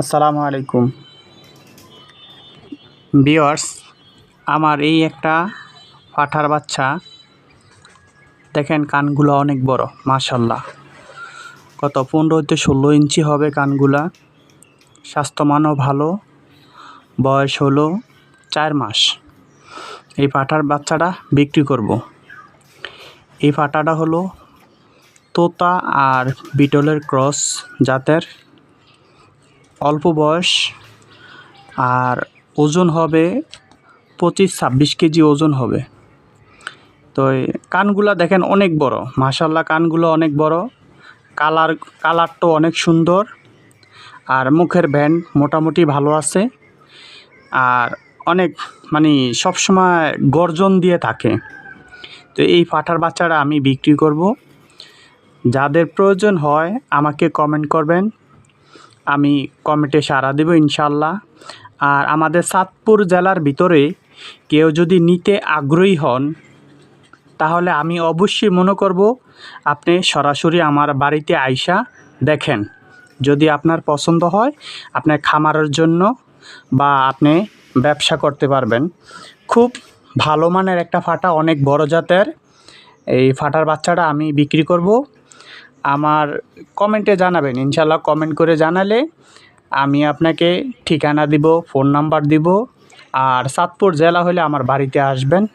আসসালামু আলাইকুম। বিয়ার্স আমার এই একটা পাঠার বাচ্চা, দেখেন কানগুলো অনেক বড় মাশাল্লাহ কত পনেরো হতে ষোলো ইঞ্চি হবে কানগুলা, স্বাস্থ্যমানও ভালো, বয়স হলো চার মাস। এই পাঠার বাচ্চাটা বিক্রি করব। এই পাঠাটা হলো তোতা আর বিটলের ক্রস জাতের অল্প বয়স আর ওজন হবে পঁচিশ ছাব্বিশ কেজি ওজন হবে। তো কানগুলা দেখেন অনেক বড়। মাশাল্লাহ কানগুলো অনেক বড়। কালার কালারটাও অনেক সুন্দর। আর মুখের ভ্যান মোটামুটি ভালো আছে। আর অনেক মানে সবসময় গর্জন দিয়ে থাকে। তো এই পাঠার বাচ্চারা আমি বিক্রি করব। যাদের প্রয়োজন হয় আমাকে কমেন্ট করবেন। আমি কমেন্টে সাড়া দেব ইনশাল্লাহ। আর আমাদের সাতপুর জেলার ভিতরে কেউ যদি নিতে আগ্রহী হন, তাহলে আমি অবশ্যই মনে করব, আপনি সরাসরি আমার বাড়িতে আইসা দেখেন। যদি আপনার পছন্দ হয় আপনার খামারের জন্য বা আপনি ব্যবসা করতে পারবেন। খুব ভালো মানের একটা ফাটা, অনেক বড় জাতের এই ফাটার বাচ্চাটা আমি বিক্রি করব। আমার কমেন্টে জানাবেন। ইনশাল্লাহ কমেন্ট করে জানালে আমি আপনাকে ঠিকানা দিব, ফোন নাম্বার দিব, আর সাতপুর জেলা হলে আমার বাড়িতে আসবেন।